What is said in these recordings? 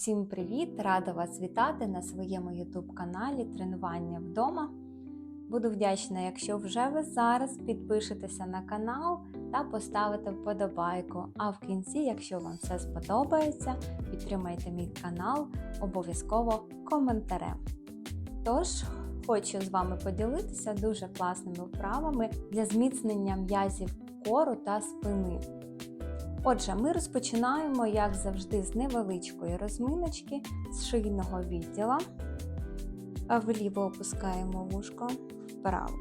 Всім привіт! Рада вас вітати на своєму YouTube каналі Тренування вдома. Буду вдячна, якщо вже ви зараз підпишетеся на канал та поставите вподобайку. А в кінці, якщо вам все сподобається, підтримайте мій канал обов'язково коментарем. Тож, хочу з вами поділитися дуже класними вправами для зміцнення м'язів кору та спини. Отже, ми розпочинаємо, як завжди, з невеличкої розминочки з шийного відділа. Вліво опускаємо вушко вправо,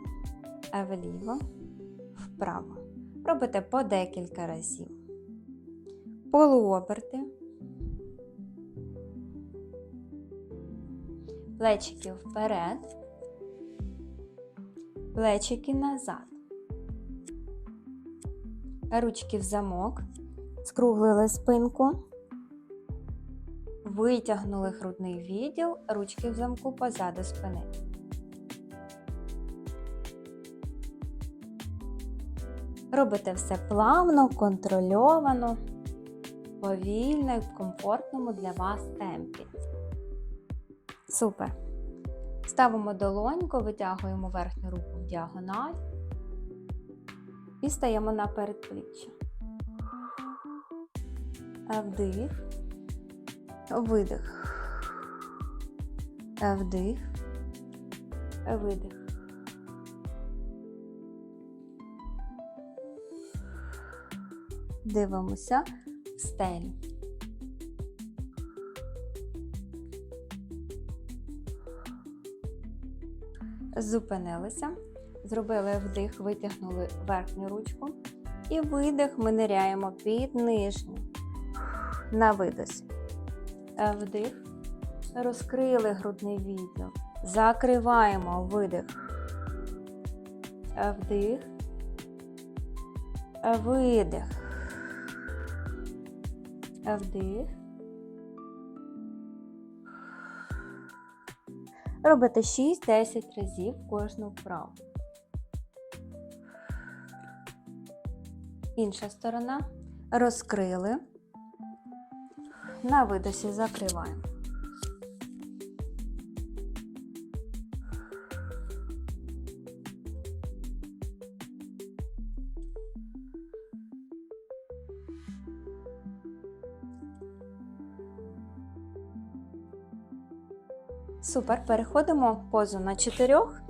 вліво, вправо. Робите по декілька разів. Полуоберти. Плечики вперед, плечики назад. Ручки в замок. Скруглили спинку, витягнули грудний відділ, ручки в замку позаду спини. Робите все плавно, контрольовано, повільно і в комфортному для вас темпі. Супер. Ставимо долоньку, витягуємо верхню руку в діагональ і стаємо на передпліччя. Вдих, видих, вдих, видих. Дивимося. В стелю. Зупинилися, зробили вдих, витягнули верхню ручку. І видих ми ниряємо під нижню на видосі. Вдих. Розкрили грудний відділ. Закриваємо видих. Вдих. Видих. Вдих. Робите 6-10 разів кожну вправу. Інша сторона. Розкрили. На видосі закриваємо. Супер, переходимо в позу на чотирьох.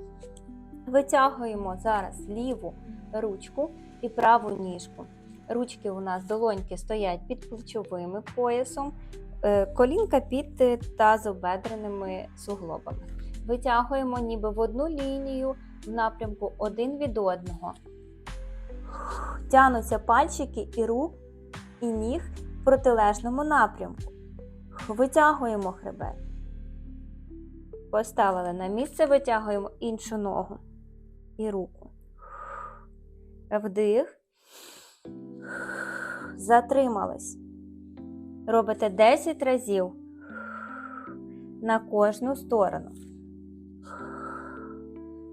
Витягуємо зараз ліву ручку і праву ніжку. Ручки у нас долоньки стоять під плечовими поясом, колінка під тазобедреними суглобами. Витягуємо ніби в одну лінію в напрямку один від одного. Тянуться пальчики і рук, і ніг в протилежному напрямку. Витягуємо хребет. Поставили на місце, витягуємо іншу ногу і руку. Вдих. Затримались. Робите 10 разів на кожну сторону.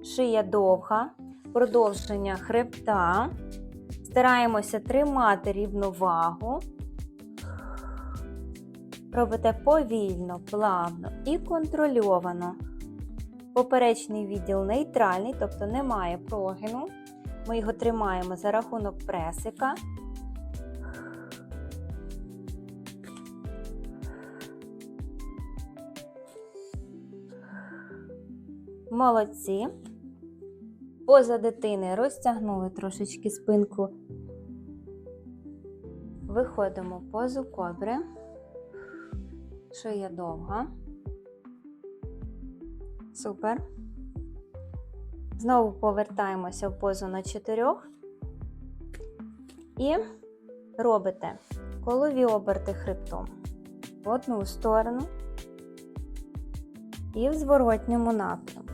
Шия довга, продовження хребта. Стараємося тримати рівновагу. Робите повільно, плавно і контрольовано. Поперечний відділ нейтральний, тобто немає прогину. Ми його тримаємо за рахунок пресика. Молодці. Поза дитини розтягнули трошечки спинку. Виходимо позу кобри. Шия довга. Супер. Знову повертаємося в позу на чотирьох. І робите колові оберти хребтом в одну сторону і в зворотньому напрямку.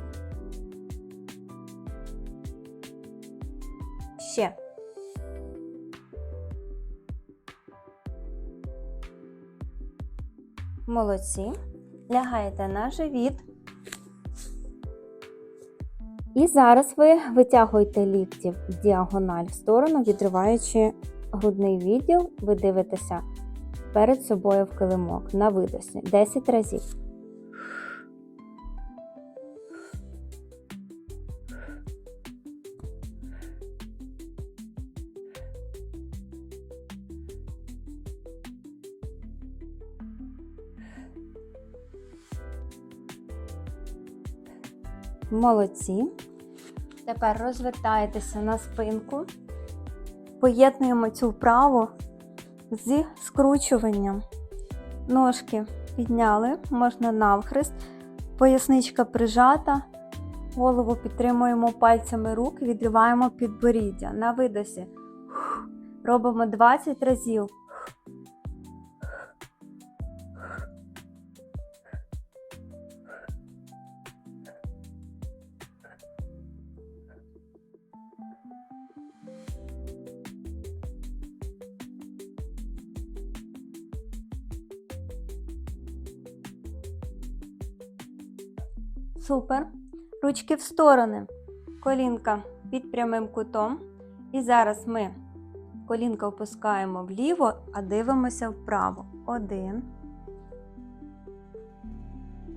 Ще. Молодці. Лягаєте на живіт. І зараз ви витягуєте лікті в діагональ в сторону, відриваючи грудний відділ, ви дивитеся перед собою в килимок на видосі 10 разів. Молодці. Тепер розвертаєтеся на спинку. Поєднуємо цю вправу зі скручуванням. Ножки підняли, можна навхрест, поясничка прижата, голову підтримуємо пальцями рук, відриваємо підборіддя. На видосі. Робимо 20 разів. Супер. Ручки в сторони. Колінка під прямим кутом. І зараз ми колінка опускаємо вліво, а дивимося вправо. Один.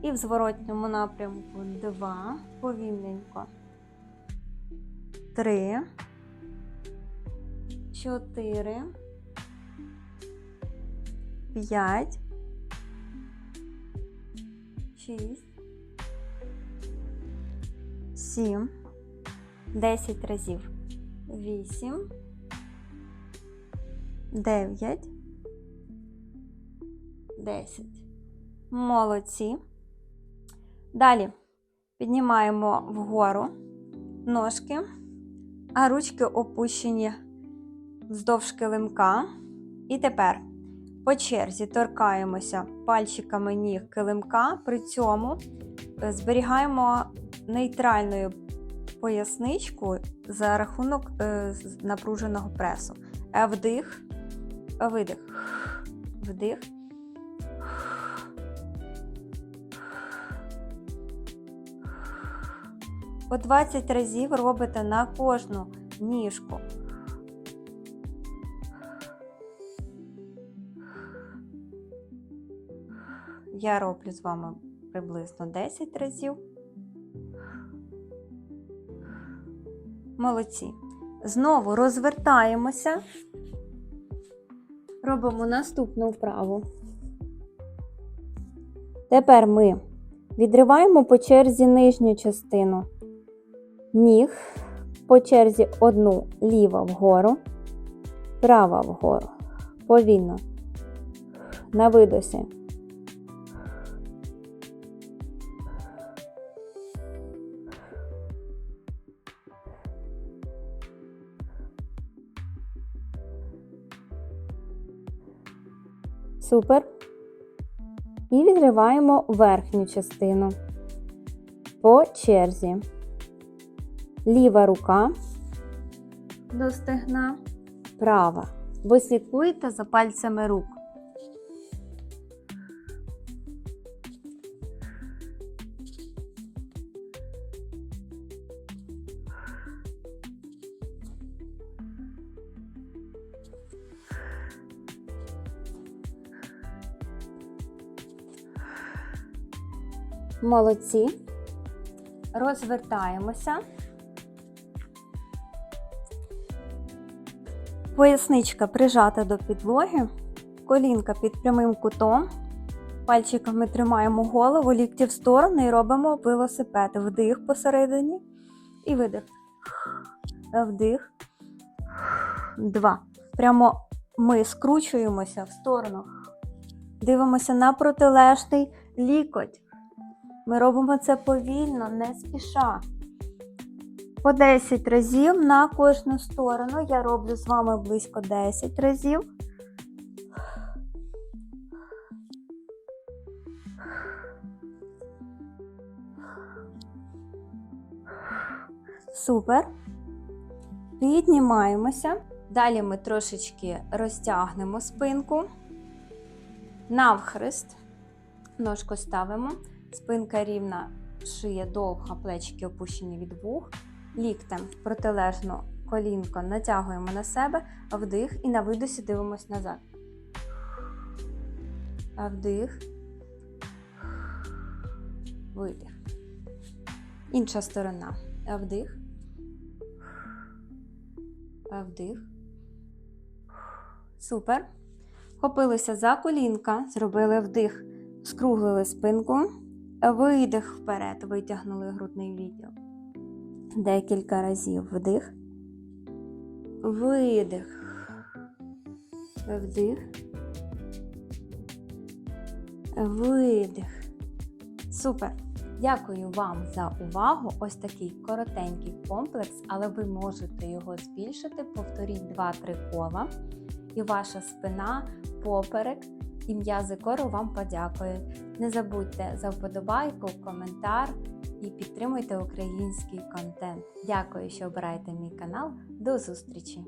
І в зворотньому напрямку два. Повільненько. Три. Чотири. П'ять. Шість. 7, 10 разів. 8, 9, 10. Молодці. Далі піднімаємо вгору ножки, а ручки опущені вздовж килимка. І тепер по черзі торкаємося пальчиками ніг килимка, при цьому зберігаємо нейтральною поясничку за рахунок е, напруженого пресу. Е, Вдих, видих, вдих. По 20 разів робите на кожну ніжку. Я роблю з вами приблизно 10 разів. Молодці. Знову розвертаємося. Робимо наступну вправу. Тепер ми відриваємо по черзі нижню частину ніг, по черзі одну ліва вгору, права вгору. Повільно. На видосі. Супер. І відриваємо верхню частину по черзі. Ліва рука до стегна, права. Ви слідкуєте за пальцями рук. Молодці. Розвертаємося. Поясничка прижата до підлоги, колінка під прямим кутом. Пальчиками тримаємо голову, лікті в сторони і робимо велосипед. Вдих посередині і видих. Вдих. Два. Прямо ми скручуємося в сторону. Дивимося на протилежний лікоть. Ми робимо це повільно, не спіша. По 10 разів на кожну сторону. Я роблю з вами близько 10 разів. Супер. Піднімаємося. Далі ми трошечки розтягнемо спинку. Навхрест. Ножку ставимо. Спинка рівна, шия довга, плечики опущені від вух. Ліктем протилежно колінко натягуємо на себе, вдих і на видосі дивимось назад. Вдих. Видих. Інша сторона. Вдих. Вдих. Супер. Хопилися за колінка, зробили вдих, скруглили спинку, видих вперед, витягнули грудний відділ. Декілька разів вдих, видих, вдих, видих. Супер! Дякую вам за увагу. Ось такий коротенький комплекс, але ви можете його збільшити. Повторіть 2-3 кола, і ваша спина, поперек Ім'я зикору вам подякують. Не забудьте за вподобайку, коментар і підтримуйте український контент. Дякую, що обираєте мій канал. До зустрічі!